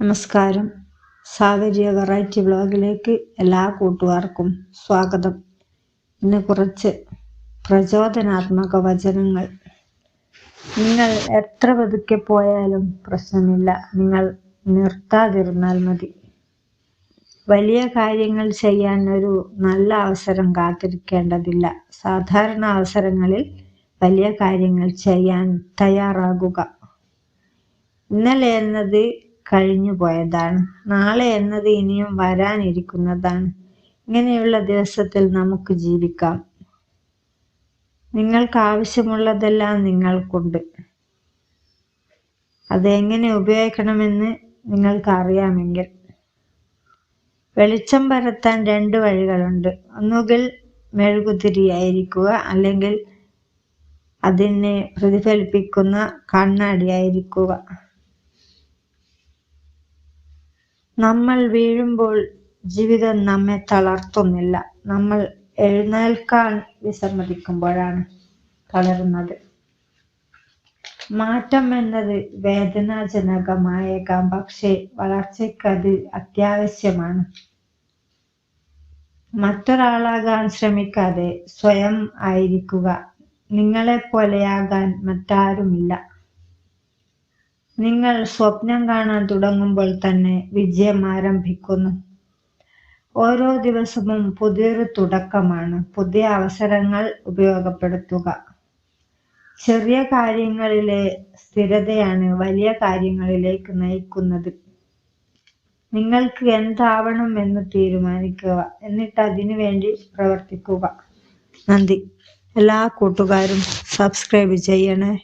നമസ്കാരം. സാഗരിയ വെറൈറ്റി ബ്ലോഗിലേക്ക് എല്ലാ കൂട്ടുകാർക്കും സ്വാഗതം. ഇന്ന് കുറച്ച് പ്രചോദനാത്മക വചനങ്ങൾ. നിങ്ങൾ എത്ര പതുക്കെ പോയാലും പ്രശ്നമില്ല. നിങ്ങൾ നിർത്താതിരുന്നാൽ മതി. വലിയ കാര്യങ്ങൾ ചെയ്യാൻ ഒരു നല്ല അവസരം കാത്തിരിക്കേണ്ടതില്ല. സാധാരണ അവസരങ്ങളിൽ വലിയ കാര്യങ്ങൾ ചെയ്യാൻ തയ്യാറാകുക. ഇന്നലെ എന്നത് കഴിഞ്ഞു പോയതാണ് നാളെ എന്നത് ഇനിയും വരാനിരിക്കുന്നതാണ്. ഇങ്ങനെയുള്ള ദിവസത്തിൽ നമുക്ക് ജീവിക്കാം. നിങ്ങൾക്ക് ആവശ്യമുള്ളതെല്ലാം നിങ്ങൾക്കുണ്ട്. അതെങ്ങനെ ഉപയോഗിക്കണമെന്ന് നിങ്ങൾക്ക് അറിയാമെങ്കിൽ വെളിച്ചം പരത്താൻ രണ്ട് വഴികളുണ്ട്. ഒന്നുകിൽ മെഴുകുതിരിയായിരിക്കുക അല്ലെങ്കിൽ അതിനെ പ്രതിഫലിപ്പിക്കുന്ന കണ്ണാടിയായിരിക്കുക. നമ്മൾ വീഴുമ്പോൾ ജീവിതം നമ്മെ തളർത്തുന്നില്ല. നമ്മൾ എഴുന്നേൽക്കാൻ വിസമ്മതിക്കുമ്പോഴാണ് തളരുന്നത്. മാറ്റം എന്നത് വേദനാജനകമായേക്കാം പക്ഷേ വളർച്ചയ്ക്ക് അത് അത്യാവശ്യമാണ്. മറ്റൊരാളാകാൻ ശ്രമിക്കാതെ സ്വയം ആയിരിക്കുക. നിങ്ങളെ നിങ്ങളെപ്പോലെയാകാൻ മറ്റാരുമില്ല. നിങ്ങൾ സ്വപ്നം കാണാൻ തുടങ്ങുമ്പോൾ തന്നെ വിജയം ആരംഭിക്കുന്നു. ഓരോ ദിവസവും പുതിയൊരു തുടക്കമാണ്. പുതിയ അവസരങ്ങൾ ഉപയോഗപ്പെടുത്തുക. ചെറിയ കാര്യങ്ങളിലെ സ്ഥിരതയാണ് വലിയ കാര്യങ്ങളിലേക്ക് നയിക്കുന്നത്. നിങ്ങൾക്ക് എന്താവണം എന്ന് തീരുമാനിക്കുക. എന്നിട്ട് അതിനു വേണ്ടി പ്രവർത്തിക്കുക. നന്ദി. എല്ലാ കൂട്ടുകാരും സബ്സ്ക്രൈബ് ചെയ്യണേ.